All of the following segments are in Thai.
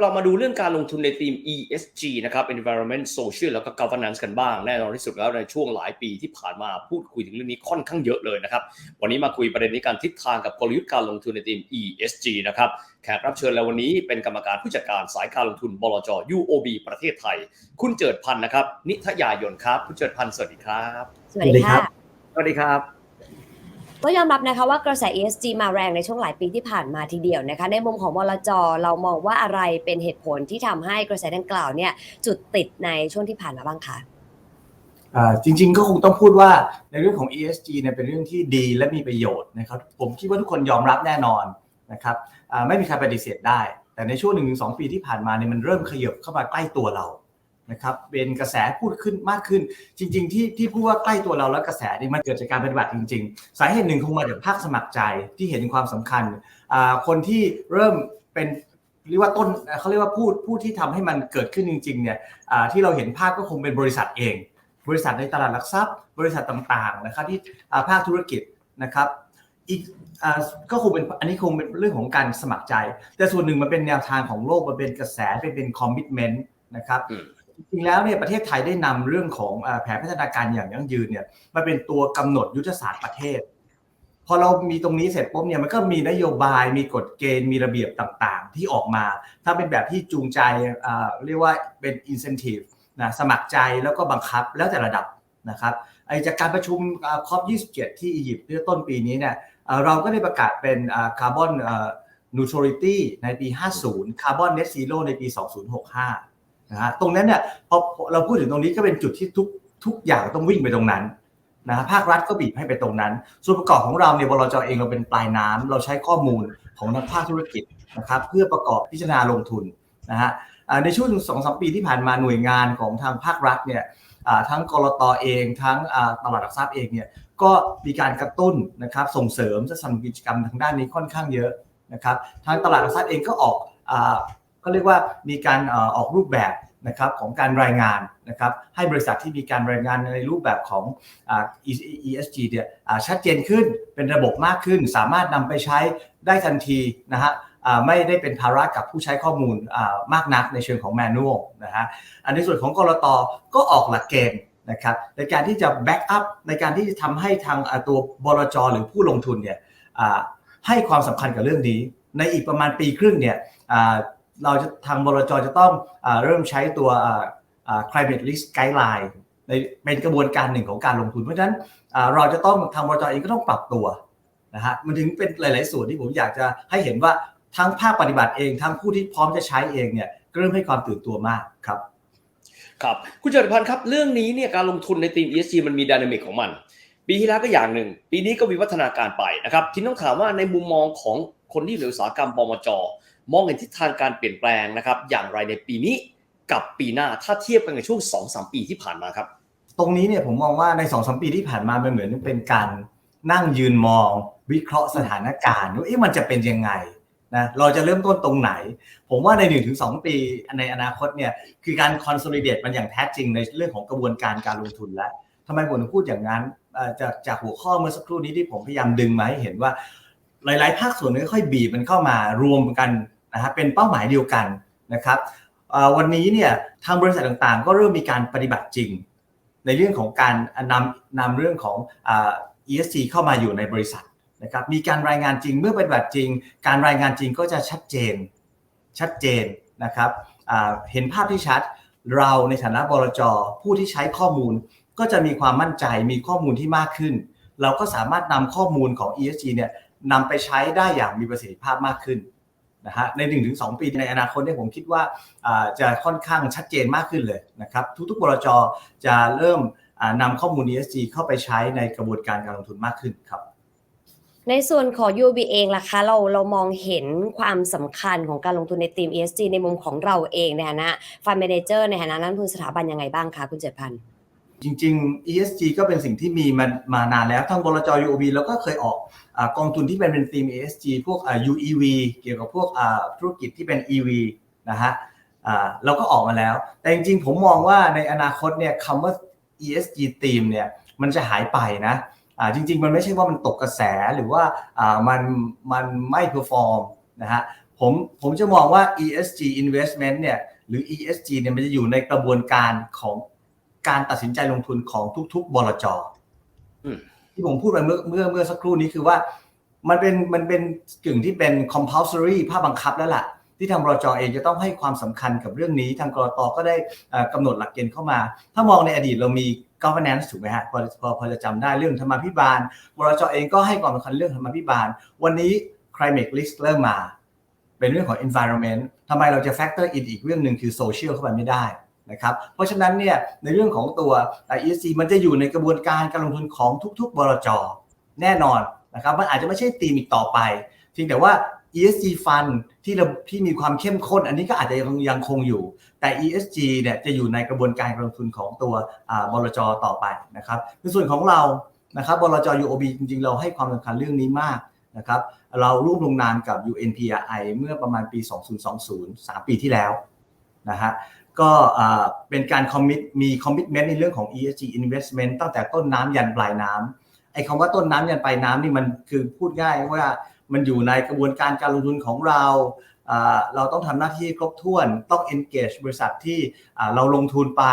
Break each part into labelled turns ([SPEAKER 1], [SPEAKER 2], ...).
[SPEAKER 1] เรามาดูเรื่องการลงทุนในทีม ESG นะครับ Environment Social แล้วก็ Governance กันบ้าง แน่นอนที่สุดแล้วในช่วงหลายปีที่ผ่านมาพูดคุยถึงเรื่องนี้ค่อนข้างเยอะเลยนะครับ วันนี้มาคุยประเด็นนี้การทิศทางกับกลยุทธ์การลงทุนในทีม ESG นะครับ แขกรับเชิญแล้ววันนี้เป็นกรรมการผู้จัดการสายการลงทุนบลจ UOB ประเทศไทย คุณเจิดพันธ์นะครับ นิทยายนครับ คุณเจิดพันธ์สวัสดีครับ
[SPEAKER 2] สวัสดีค่ะ
[SPEAKER 1] สวัสดีครับ
[SPEAKER 2] ก็ยอมรับนะคะว่ากระแส ESG มาแรงในช่วงหลายปีที่ผ่านมาทีเดียวนะคะ ในมุมของบลจเรามองว่าอะไรเป็นเหตุผลที่ทำให้กระแสดังกล่าวเนี่ยจุดติดในช่วงที่ผ่านมาบ้างคะ
[SPEAKER 3] อ่าจริงๆก็คงต้องพูดว่าในเรื่องของ ESG เนี่ยเป็นเรื่องที่ดีและมีประโยชน์นะครับ ผมคิดว่าทุกคนยอมรับแน่นอนนะครับไม่มีใครปฏิเสธได้ แต่ในช่วงหนึ่งถึงสองปีที่ผ่านมาเนี่ยมันเริ่มขยับเข้ามาใกล้ตัวเรา นะครับเป็นกระแสพูดขึ้นมากขึ้น จริง ๆ ที่ที่พูดว่าใกล้ตัวเราแล้วกระแสนี่มันเกิดจากการปฏิบัติจริง ๆ สาเหตุหนึ่งคงมาจากภาคสมัครใจที่เห็นความสำคัญคนที่เริ่มเป็นเรียกว่าต้นเขาเรียกว่าพูดผู้ที่ทำให้มันเกิดขึ้นจริง ๆ เนี่ยที่เราเห็นภาพก็คงเป็นบริษัทเอง บริษัทในตลาดหลักทรัพย์ บริษัทต่างๆนะครับที่ภาคธุรกิจนะครับอีกก็คงเป็นอันนี้คงเป็นเรื่องของการสมัครใจ แต่ส่วนหนึ่งมันเป็นแนวทางของโลกมันเป็นกระแสเป็นเป็นคอมมิชเมนต์นะครับ จริงแล้วเนี่ยประเทศไทยได้นำเรื่องของแผนพัฒนาการอย่างยั่งยืนเนี่ยมาเป็นตัวกำหนดยุทธศาสตร์ประเทศ พอเรามีตรงนี้เสร็จปุ๊บเนี่ยมันก็มีนโยบายมีกฎเกณฑ์มีระเบียบต่างๆ ที่ออกมา ถ้าเป็นแบบที่จูงใจเรียกว่าเป็น incentive นะสมัครใจแล้วก็บังคับแล้วแต่ระดับนะครับไอจากการประชุมคอป27 ที่อียิปต์เมื่อต้นปีนี้เนี่ยเราก็ได้ประกาศเป็นคาร์บอนนูทร a ลิตี้ในปี 50 คาร์บอนเน t ซีโร่ในปี 2065 นะฮะตรงนั้นเนี่ยพอเราพูดถึงตรงนี้ก็เป็นจุดที่ทุกทุกอย่างต้องวิ่งไปตรงนั้นนะฮะภาครัฐก็บีบให้ไปตรงนั้น ส่วนประกอบของเราเนี่ยบลจเองเราเป็นปลายน้ำเราใช้ข้อมูลของนักภาคธุรกิจนะครับเพื่อประกอบพิจารณาลงทุนนะฮะในช่วงสองสามปีที่ผ่านมาหน่วยงานของทางภาครัฐเนี่ยทั้งกรตเอง ทั้งตลาดหลักทรัพย์เองเนี่ยก็มีการกระตุ้นนะครับส่งเสริมจะทำกิจกรรมทางด้านนี้ค่อนข้างเยอะนะครับทางตลาดหลักทรัพย์เองก็ออกอก็เรียกว่ามีการออกรูปแบบ นะครับของการรายงานนะครับให้บริษัทที่มีการรายงานในรูปแบบของอ ESG เนี่ยชัดเจนขึ้นเป็นระบบมากขึ้น สามารถนำไปใช้ได้ทันทีนะฮะไม่ได้เป็นภาระกับผู้ใช้ข้อมูลมากนักในเชิงของแมนนวลนะฮะอันในส่วนของกรตก็ออกหลักเกณฑ์นะครับในการที่จะแบ็กอัพในการที่จะทำให้ทางตัวบลจหรือผู้ลงทุนเนี่ยให้ความสำคัญกับเรื่องนี้ ในอีกประมาณปีครึ่งเนี่ย เราจะทางบลจจะต้องอเริ่มใช้ตัว climate risk guideline ในเป็นกระบวนการหนึ่งของการลงทุน เพราะฉะนั้นเราจะต้องทางบลจเองก็ต้องปรับตัวนะฮะมันถึงเป็นหลาย ๆ ส่วนที่ผมอยากจะให้เห็นว่าทั้งภาคปฏิบัติเองทั้งผู้ที่พร้อมจะใช้เองเนี่ยก็เริ่มให้ความตื่นตัวมากครับ
[SPEAKER 1] ครับคุณเจิดพันธ์ครับเรื่องนี้เนี่ยการลงทุนในทีม ESG มันมีดินามิกของมัน ปีที่แล้วก็อย่างหนึ่ง ปีนี้ก็มีวัฒนาการไปนะครับทีนี้ต้องถามว่าในมุมมองของคนที่อยู่ในอุตสาหกรรมบมจ มองเห็นทิศทางการเปลี่ยนแปลงนะครับ อย่างไรในปีนี้กับปีหน้าถ้าเทียบกันในช่วง2-3ปีที่ผ่านมาครับ
[SPEAKER 3] ตรงนี้เนี่ยผมมองว่าใน2อสปีที่ผ่านมามันเหมือนเป็นการนั่งยืนมอง วิเคราะห์สถานการณ์ว่าเอ๊ะมันจะเป็นยังไงนะเราจะเริ่มต้นตรงไหน ผมว่าใน 1-2 ปีในอนาคตเนี่ยคือการ consolidate มันอย่างแท้จริงในเรื่องของกระบวนการการลงทุนแล้วทำไมผมถึงพูดอย่างนั้นจากจากหัวข้อเมื่อสักครู่นี้ที่ผมพยายามดึงมาให้เห็นว่า หลาย ๆ ภาคส่วนค่อยๆบีบมันเข้ามารวมกัน นะฮะเป็นเป้าหมายเดียวกันนะครับวันนี้เนี่ยทางบริษัทต่างๆ ก็เริ่มมีการปฏิบัติจริง ในเรื่องของการนำนำเรื่องของอ ESG เข้ามาอยู่ในบริษัทนะครับมีการรายงานจริงเมื่อปฏิบัติจริง การรายงานจริงก็จะชัดเจนชัดเจนนะครับเห็นภาพที่ชัดเราในฐานะบลจผู้ที่ใช้ข้อมูลก็จะมีความมั่นใจมีข้อมูลที่มากขึ้น เราก็สามารถนำข้อมูลของ ESG เนี่ยนำไปใช้ได้อย่างมีประสิทธิภาพมากขึ้น นะฮะใน 1-2 ปีในอนาคตเนี่ยผมคิดว่าจะค่อนข้างชัดเจนมากขึ้นเลยนะครับทุกๆบลจจะเริ่มอ่านำข้อมูล ESG เข้าไปใช้ในกระบวนการการลงทุนมากขึ้นครับ
[SPEAKER 2] ในส่วนของ UB เองล่ะคะเราเรามองเห็นความสำคัญของการลงทุนในทีม ESG ในมุมของเราเองในฐานะ Fund Manager ในฐานะนักลงทุนสถาบันยังไงบ้างคะคุณเจตพันธ์
[SPEAKER 3] จริง ๆ ESG ก็เป็นสิ่งที่มีมามานานแล้ว ทั้งบลจ UOB แล้วก็เคยออกอกองทุนที่เป็นเป็นธีม ESG พวก UEV เกี่ยวกับพวกธุรกิจที่เป็น EV นะฮะเราก็ออกมาแล้ว แต่จริง ๆ ผมมองว่าในอนาคตเนี่ยคำว่า ESG ธีมเนี่ยมันจะหายไปนะอ่าจริง ๆ มันไม่ใช่ว่ามันตกกระแสหรือว่ามันมันไม่เพอร์ฟอร์มนะฮะผมผมจะมองว่า ESG investment เนี่ยหรือ ESG เนี่ยมันจะอยู่ในกระบวนการของ การตัดสินใจลงทุนของทุก ๆบลจ
[SPEAKER 1] อืม
[SPEAKER 3] ที่ผมพูดไปเมื่อเมื่อเมื่อสักครู่นี้คือว่า มันเป็นมันเป็นกึ่งที่เป็น compulsory ภาคบังคับแล้วล่ะ ที่ทางบลจเองจะต้องให้ความสำคัญกับเรื่องนี้ ทางกรตก็ได้เอ่อกำหนดหลักเกณฑ์เข้ามา ถ้ามองในอดีตเรามี governance ถูกไหมฮะพอพอพอจะจำได้เรื่องธรรมาภิบาลบลจเองก็ให้ความสำคัญเรื่องธรรมาภิบาล วันนี้ climate risk เริ่มมา เป็นเรื่องของ environment ทำไมเราจะ factor in อีกเรื่องหนึ่งคือ social เข้าไปไม่ได้ นะครับเพราะฉะนั้นเนี่ยในเรื่องของตัว ESG มันจะอยู่ในกระบวนการการลงทุนของทุกๆ บลจ แน่นอนนะครับมันอาจจะไม่ใช่ตีมอีกต่อไปเพียงแต่ว่า ESG fund ที่เราที่มีความเข้มข้น อันนี้ก็อาจจะยังยังคงอยู่ แต่ ESG เนี่ยจะอยู่ในกระบวนการการลงทุนของตัวบลจต่อไปนะครับในส่วนของเรานะครับบลจ UOB จริงๆ เราให้ความสำคัญเรื่องนี้มากนะครับเราร่วมลงนามกับ UNPRI เมื่อประมาณปี 2020 3 ปีที่แล้วนะฮะ ก็อ่าเป็นการคอมมิตมีคอมมิ t เมนต์ในเรื่องของ ESG investment ตั้งแต่ต้นน้ำยันปลายน้ำไอ้คำว่าต้นน้ำยันปลายน้ำนี่มันคือพูดง่ายว่ามันอยู่ในกระบวนการการลงทุนของเราอ่าเราต้องทำหน้าที่ครบถ้วนต้อง engage บริษัทที่อ่าเราลงทุนไป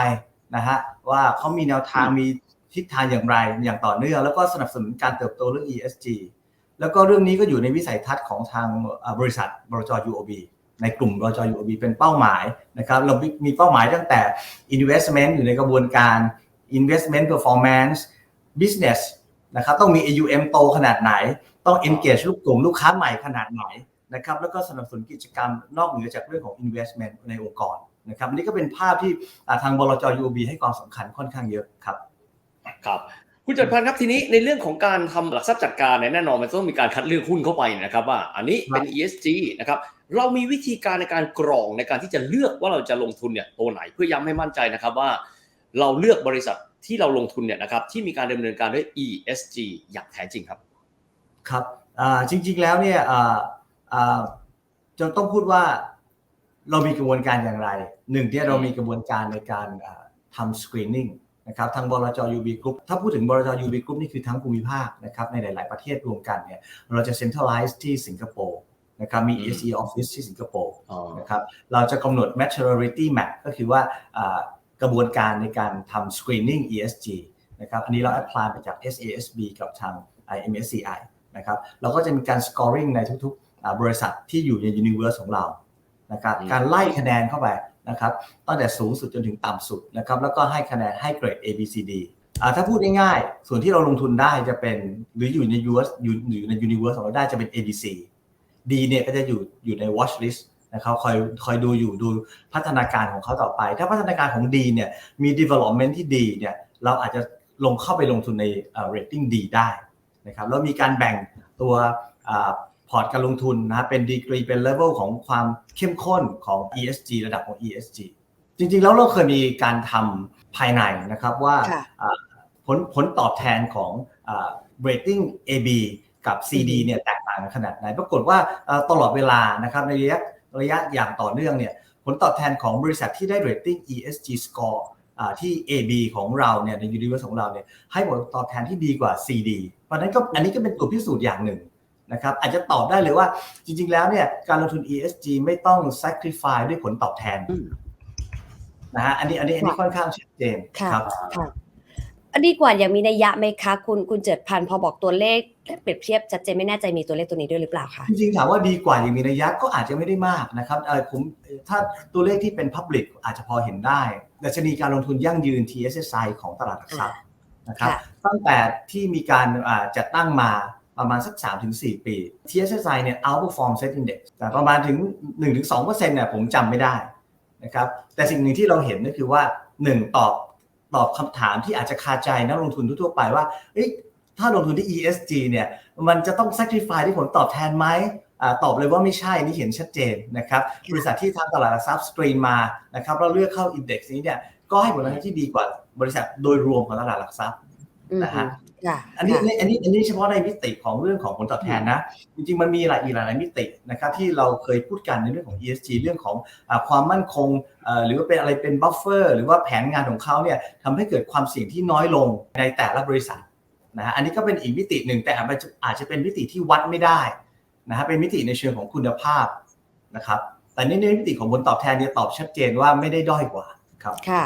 [SPEAKER 3] นะฮะว่าเขามีแนวทางมีทิศทางอย่างไรอย่างต่อเนื่อง แล้วก็สนับสนุนการเติบโตเรื่อง ESG แล้วก็เรื่องนี้ก็อยู่ในวิสัยทัศน์ของทางอ่าบริษัทบรจ UOB ในกลุ่มบรจ UOB เป็นเป้าหมายนะครับ เรามีเป้าหมายตั้งแต่ investment อยู่ในกระบวนการ investment performance business นะครับต้องมี AUM โตขนาดไหน ต้อง engage ลูกกลุ่มลูกค้าใหม่ขนาดไหนนะครับแล้วก็สนับสนุนกิจกรรมนอกเหนือจากเรื่องของ investment ในองค์กรนะครับอันนี้ก็เป็นภาพที่ทางบลจ UOB ให้ความสำคัญค่อนข้างเยอะครับ
[SPEAKER 1] ครับคุณจัดพันธ์ครับทีนี้ในเรื่องของการทำหลักทรัพย์จัดการเนี่ยแน่นอนมันต้องมีการคัดเลือกหุ้นเข้าไปนะครับว่าอันนี้เป็น ESG นะครับ เรามีวิธีการในการกรองในการที่จะเลือกว่าเราจะลงทุนเนี่ยตัวไหนเพื่อย้ำให้มั่นใจนะครับว่า เราเลือกบริษัทที่เราลงทุนเนี่ยนะครับที่มีการดำเนินการด้วย ESG อย่างแท้จริงครับ
[SPEAKER 3] ครับอ่าจริงๆแล้วเนี่ยอ่าอ่าจะต้องพูดว่าเรามีกระบวนการอย่างไรหนึ่งที่เรามีกระบวนการในการอ่าทำ screening นะครับทางบลจ UB Group ถ้าพูดถึงบลจ UB Group นี่คือทั้งภูมิภาคนะครับในหลาย ๆ ประเทศรวมกันเนี่ยเราจะ centralize ที่สิงคโปร์ นะครับมี
[SPEAKER 1] อืม
[SPEAKER 3] ESG office ที่สิงคโปร์
[SPEAKER 1] อ๋อ
[SPEAKER 3] นะครับเราจะกำหนด maturity map ก็คือว่าอ่ากระบวนการในการทำ screening ESG นะครับอันนี้เรา apply มาจาก SASB กับทาง MSCI นะครับเราก็จะมีการ scoring ในทุกๆอ่าบริษัทที่อยู่ใน universe ของเรานะครับ
[SPEAKER 1] อืม
[SPEAKER 3] การไล่คะแนนเข้าไปนะครับตั้งแต่สูงสุดจนถึงต่ำสุดนะครับแล้วก็ให้คะแนนให้เกรด A B C D อ่าถ้าพูดง่ายๆส่วนที่เราลงทุนได้จะเป็นหรืออยู่ใน US อยู่อยู่ใน universe ของเราได้จะเป็น A B C D เนี่ยก็จะอยู่อยู่ใน watch list นะครับคอยคอยดูอยู่ดูพัฒนาการของเขาต่อไป ถ้าพัฒนาการของดีเนี่ยมี development ที่ดีเนี่ยเราอาจจะลงเข้าไปลงทุนในเอ่อ rating ดีได้นะครับแล้วมีการแบ่งตัวอ่าพอร์ตการลงทุนนะเป็นดีกรีเป็นเลเวลของความเข้มข้นของ ESG ระดับของ ESG จริงๆ แล้วเราเคยมีการทำภายในนะครับว่า
[SPEAKER 2] ค่ะ
[SPEAKER 3] อ่าผลผลตอบแทนของอ่า rating AB กับ CD เนี่ยแตก ต่างกันขนาดไหน ปรากฏว่าเอ่อตลอดเวลานะครับในระยะระยะอย่างต่อเนื่องเนี่ยผลตอบแทนของบริษัทที่ได้ rating ESG score อ่าที่ AB ของเราเนี่ยใน universe ของเราเนี่ยให้ผลตอบแทนที่ดีกว่า CD เพราะฉะนั้นก็อันนี้ก็เป็นตัวพิสูจน์อย่างหนึ่งนะครับอาจจะตอบได้เลยว่าจริง ๆ แล้วเนี่ยการลงทุน ESG ไม่ต้อง sacrifice ด้วยผลตอบแทน
[SPEAKER 1] อืม
[SPEAKER 3] นะฮะอันนี้อันนี้อันนี้ค่อนข้างชัดเจน
[SPEAKER 2] ค่ะ
[SPEAKER 3] ครับ
[SPEAKER 2] ค่ะอัน ดีกว่าอย่างมีนัยยะไหมคะ คุณคุณเจิดพันธ์พอบอกตัวเลขเปรียบเทียบชัดเจนไม่แน่ใจมีตัวเลขตัวนี้ด้วยหรือเปล่าคะ
[SPEAKER 3] จริงๆถามว่าดีกว่าอย่างมีนัยยะก็อาจจะไม่ได้มากนะครับเออผมถ้าตัวเลขที่เป็น Public อาจจะพอเห็นได้ดัชนีการลงทุนยั่งยืน TSSI ของตลาดหลักทรัพย์นะครับ
[SPEAKER 2] ค่ะ
[SPEAKER 3] ตั้งแต่ที่มีการอ่าจัดตั้งมาประมาณสัก 3-4 ปี TSSI เนี่ย outperform set index แต่ประมาณถึง 1-2%เนี่ยผมจำไม่ได้นะครับแต่สิ่งหนึ่งที่เราเห็นก็คือว่า 1 ตอบ ตอบคำถามที่อาจจะคาใจนักลงทุนทั่วไปว่าเถ้าลงทุนที่ ESG เนี่ยมันจะต้อง sacrifice ที่ผลตอบแทนไหมอตอบเลยว่าไม่ใช่นี่เห็นชัดเจนนะครับบริษัทที่ทำตลาดหลักทรัพย์สตรีมมานะครับเราเลือกเข้าอินเด็กซ์นี้เนี่ยก็ให้ผลตอบแทนที่ดีกว่าบริษัทโดยรวมของตลาดหลักทรัพย์ นะฮะ
[SPEAKER 2] ค่ะ
[SPEAKER 3] อันนี้
[SPEAKER 2] ค่ะ
[SPEAKER 3] อันนี้อันนี้เฉพาะในมิติของเรื่องของผลตอบแทนนะ จริงๆ มันมีหลายอีกหลายมิตินะครับที่เราเคยพูดกันในเรื่องของ ESG เรื่องของอาความมั่นคงเอ่อหรือว่าเป็นอะไรเป็นบัฟเฟอร์หรือว่าแผนงานของเขาเนี่ยทำให้เกิดความเสี่ยงที่น้อยลงในแต่ละบริษัทนะฮะอันนี้ก็เป็นอีกมิติหนึ่งแต่อาจจะอาจจะเป็นมิติที่วัดไม่ได้นะฮะเป็นมิติในเชิงของคุณภาพนะครับแต่ในในมิติของผลตอบแทนเนี่ยตอบชัดเจนว่าไม่ได้ด้อยกว่าครับ
[SPEAKER 2] ค่ะ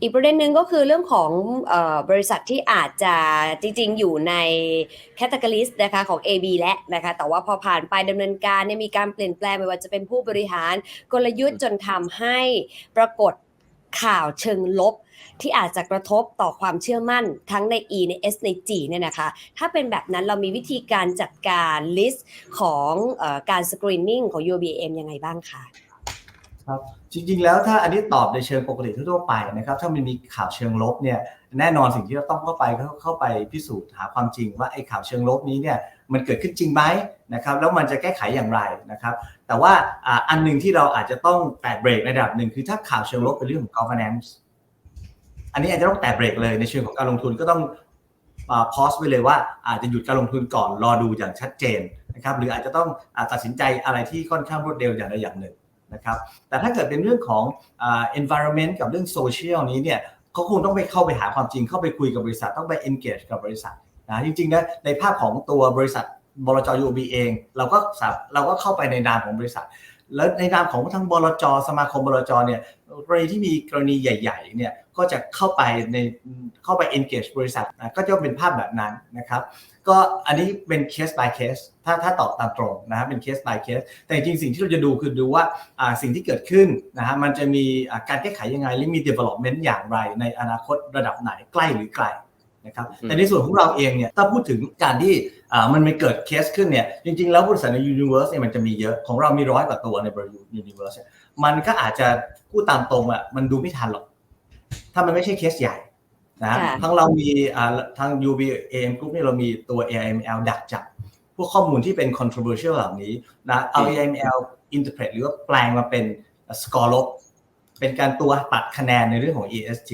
[SPEAKER 1] อี
[SPEAKER 2] กประเด็นหนึ่งก็คือเรื่องของอบริษัทที่อาจจะจริงๆ อยู่ในแคตตากริสนะคะของ AB และนะคะแต่ว่าพอผ่านไปดำเนินการเนี่ยมีการเปลี่ยนแปลงไม่ว่าจะเป็นผู้บริหารกลยุทธ์จนทำให้ปรากฏข่าวเชิงลบที่อาจจะกระทบต่อความเชื่อมั่นทั้งใน E ใน S ใน G เนี่ยนะคะ ถ้าเป็นแบบนั้นเรามีวิธีการจัดการลิสต์ของอการสกรีนนิ่งของ UBM ยังไงบ้างคะครับ
[SPEAKER 3] จริง ๆ แล้วถ้าอันนี้ตอบในเชิงปกติทั่วๆไปนะครับ ถ้ามันมีข่าวเชิงลบเนี่ยแน่นอนสิ่งที่เราต้องเข้าไปเข้าไปพิสูจน์หาความจริงว่าไอ้ข่าวเชิงลบนี้เนี่ยมันเกิดขึ้นจริงไหมนะครับแล้วมันจะแก้ไขอย่างไรนะครับ แต่ว่าอันหนึ่งที่เราอาจจะต้องแตะเบรกในระดับหนึ่งคือถ้าข่าวเชิงลบเป็นเรื่องของ governance อันนี้อาจจะต้องแตะเบรกเลยในเชิงของการลงทุนก็ต้องพอสไว้เลยว่าอาจจะหยุดการลงทุนก่อนรอดูอย่างชัดเจนนะครับหรืออาจจะต้องอตัดสินใจอะไรที่ค่อนข้างรวดเร็วอย่างใดอย่างหนึ่ง นะครับแต่ถ้าเกิดเป็นเรื่องของอ environment กับเรื่อง social นี้เนี่ยเขาคงต้องไปเข้าไปหาความจริงเข้าไปคุยกับบริษัทต้องไป engage กับบริษัทนะจริงๆนะในภาพของตัวบริษัทบลจยูบีเอง เราก็เราก็เข้าไปในนามของบริษัท แล้วในนามของทั้งบลจสมาคมบลจเนี่ยกรณีที่มีกรณีใหญ่ ๆเนี่ย ก็จะเข้าไปในเข้าไป engage บริษัทนะก็จะเป็นภาพแบบนั้นนะครับ ก็อันนี้เป็น case by case ถ้าถ้าตอบตามตรงนะครับเป็น case by case แต่จริงๆสิ่งที่เราจะดูคือดูว่าอ่าสิ่งที่เกิดขึ้นนะฮะมันจะมีอ่าการแก้ไขยังไงและมี development อย่างไร ในอนาคตระดับไหนใกล้หรือไกลนะครับ
[SPEAKER 1] อืม
[SPEAKER 3] แต่ในส่วนของเราเองเนี่ยถ้าพูดถึงการที่อ่ามันไม่เกิดเคสขึ้นเนี่ยจริงๆ แล้วบริษัทใน universe เนี่ยมันจะมีเยอะของเรามีร้อยกว่าตัวในบริษัท universe เนี่ยมันก็อาจจะพูดตามตรงอะมันดูไม่ทันหรอก ถ้ามันไม่ใช่เคสใหญ่นะ
[SPEAKER 2] ค่ะ
[SPEAKER 3] ทั้งเรามีอ่าทาง UBAM Group เนี่ยเรามีตัว AIML ดักจับ พวกข้อมูลที่เป็น controversial เหล่านี้นะเอา AIML interpret หรือว่าแปลงมาเป็น score ลบเป็นการตัวตัดคะแนนในเรื่องของ ESG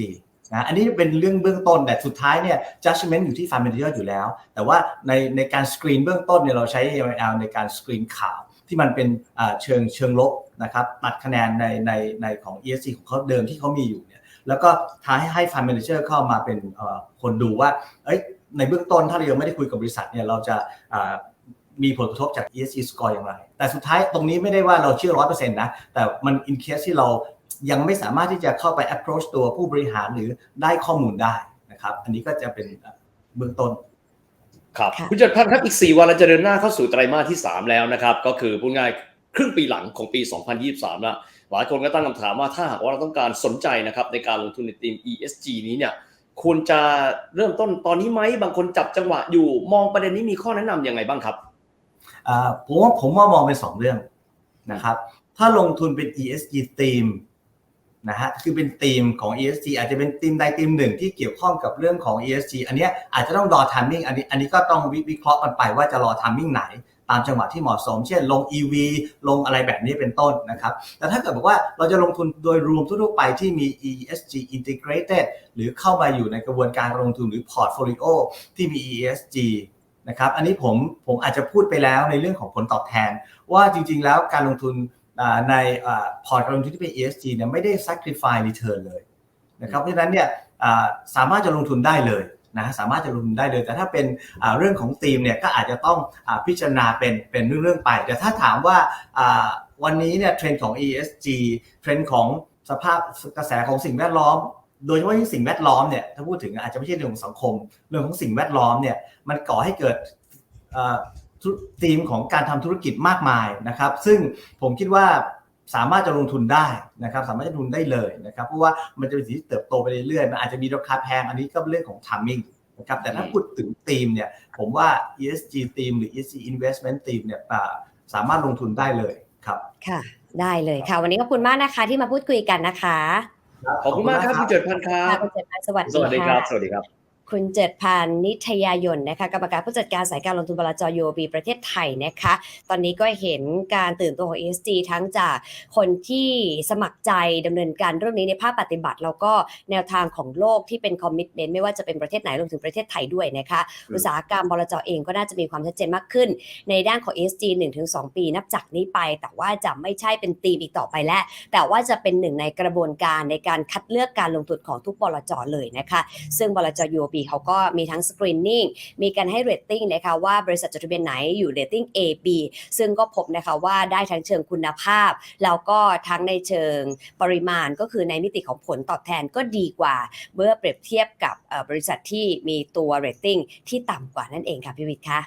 [SPEAKER 3] นะอันนี้เป็นเรื่องเบื้องต้นแต่สุดท้ายเนี่ย judgment อยู่ที่ fund manager อยู่แล้ว แต่ว่าในในการสกรีนเบื้องต้นเนี่ยเราใช้ AIML ในการสกรีนข่าวที่มันเป็นอ่าเชิงเชิงลบนะครับตัดคะแนนในในในของ ESG ของเขาเดิมที่เขามีอยู่เนี่ย แล้วก็ท้ายให้ fund manager เข้ามาเป็นเอ่อคนดูว่าเอ้ยในเบื้องต้นถ้าเรายังไม่ได้คุยกับบริษัทเนี่ยเราจะอ่ามีผลกระทบจาก ESG score อย่างไร แต่สุดท้ายตรงนี้ไม่ได้ว่าเราเชื่อร้อยเปอร์เซ็นต์นะ แต่มัน in case ที่เรายังไม่สามารถที่จะเข้าไป approach ตัวผู้บริหารหรือได้ข้อมูลได้นะครับ อันนี้ก็จะเป็นเอ่อเบื้องต้น
[SPEAKER 1] ครับ
[SPEAKER 2] ค่ะ
[SPEAKER 1] คุณจัดพันธ์ครับ อีก 4 วันเราจะเดินหน้าเข้าสู่ไตรมาสที่ 3 แล้วนะครับ ก็คือพูดง่าย ครึ่งปีหลังของปี 2023แล้วหลายคนก็ตั้งคำถามว่าถ้าหากว่าเราต้องการสนใจนะครับในการลงทุนในทีม ESG นี้เนี่ยควรจะเริ่มต้นตอนนี้ไหมบางคนจับจังหวะอยู่มองประเด็นนี้มีข้อแนะนำยังไงบ้างครับ
[SPEAKER 3] ผมว่าผมว่ามองเป็นสองเรื่องนะครับ ถ้าลงทุนเป็น ESG theme นะฮะคือเป็นธีมของ ESG อาจจะเป็นธีมใดธีมหนึ่งที่เกี่ยวข้องกับเรื่องของ ESG อันนี้อาจจะต้องรอ timing อันนี้อันนี้ก็ต้องวิเคราะห์กันไปว่าจะรอ timing ไหน ตามจังหวะที่เหมาะสม เช่นลง EV ลงอะไรแบบนี้เป็นต้นนะครับ แต่ถ้าเกิดบอกว่าเราจะลงทุนโดยรวมทั่วไปที่มี ESG integrated หรือเข้ามาอยู่ในกระบวนการลงทุนหรือ portfolio ที่มี ESG นะครับ อันนี้ผมผมอาจจะพูดไปแล้วในเรื่องของผลตอบแทน ว่าจริงๆ แล้วการลงทุนในพอร์ตการลงทุนที่เป็น ESG เนี่ยไม่ได้ sacrifice return เลยนะครับ เพราะฉะนั้นเนี่ยสามารถจะลงทุนได้เลย นะสามารถจะลงทุนได้เลย แต่ถ้าเป็นเรื่องของธีมเนี่ยก็อาจจะต้องอพิจารณาเป็นเป็นเรื่องๆไป แต่ถ้าถามว่าวันนี้เนี่ยเทรนด์ของ ESG เทรนด์ของสภาพกระแสของสิ่งแวดล้อม โดยเฉพาะที่สิ่งแวดล้อมเนี่ยถ้าพูดถึงอาจจะไม่ใช่เรื่องของสังคม เรื่องของสิ่งแวดล้อมเนี่ยมันก่อให้เกิดธีมของการทำธุรกิจมากมายนะครับ ซึ่งผมคิดว่า สามารถจะลงทุนได้นะครับ สามารถจะลงทุนได้เลยนะครับเพราะว่ามันจะเป็นสิ่งที่เติบโตไปเรื่อยๆมันอาจจะมีราคาแพงอันนี้ก็เป็นเรื่องของ timing นะครับแต่ถ้าพูดถึงธีมเนี่ยผมว่า ESG ธีมหรือ ESG investment ธีมเนี่ยอ่าสามารถลงทุนได้เลยครับ
[SPEAKER 2] ค่ะ ได้เลยค่ะ วันนี้ขอบคุณมากนะคะที่มาพูดคุยกันนะคะ
[SPEAKER 1] ขอบคุณมากครับคุณเจิดพันธ์ครั
[SPEAKER 2] ค่ะ
[SPEAKER 1] บ
[SPEAKER 2] คุณเจิดพันธ์สวัส
[SPEAKER 1] สวัส
[SPEAKER 2] ดี
[SPEAKER 1] ดีครับ
[SPEAKER 2] ค่ะ
[SPEAKER 1] สวัสดีครับ
[SPEAKER 2] คุณเจิดพันธ์นิทยายนนะคะกรรมการผู้จัดการสายการลงทุนบลจยูบีประเทศไทยนะคะ ตอนนี้ก็เห็นการตื่นตัวของ ESG ทั้งจากคนที่สมัครใจดำเนินการเรื่องนี้ในภาคปฏิบัติ แล้วก็แนวทางของโลกที่เป็นคอมมิชเมนต์ไม่ว่าจะเป็นประเทศไหนรวมถึงประเทศไทยด้วยนะคะ
[SPEAKER 1] อืม
[SPEAKER 2] อุตสาหกรรมบลจเองก็น่าจะมีความชัดเจนมากขึ้น ในด้านของ ESG 1-2 ปีนับจากนี้ไป แต่ว่าจะไม่ใช่เป็นธีมอีกต่อไปแล้ว แต่ว่าจะเป็นหนึ่งในกระบวนการในการคัดเลือกการลงทุนของทุกบลจเลยนะคะ ซึ่งบลจ UOB เขาก็มีทั้งสกรีนนิ่งมีการให้เรตติ้งนะคะว่าบริษัทจดทะเบียนไหนอยู่เรตติ้ง A B ซึ่งก็พบนะคะว่าได้ทั้งเชิงคุณภาพ แล้วก็ทั้งในเชิงปริมาณก็คือในมิติของผลตอบแทนก็ดีกว่า เมื่อเปรียบเทียบกับบริษัทที่มีตัวเรตติ้งที่ต่ำกว่านั่นเองค่ะพี่วิทย์คะ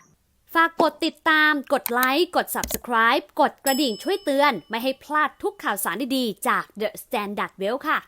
[SPEAKER 4] ฝากกดติดตาม กดไลค์ กด Subscribe กดกระดิ่งช่วยเตือน ไม่ให้พลาดทุกข่าวสารดีๆ จาก The Standard Well ค่ะ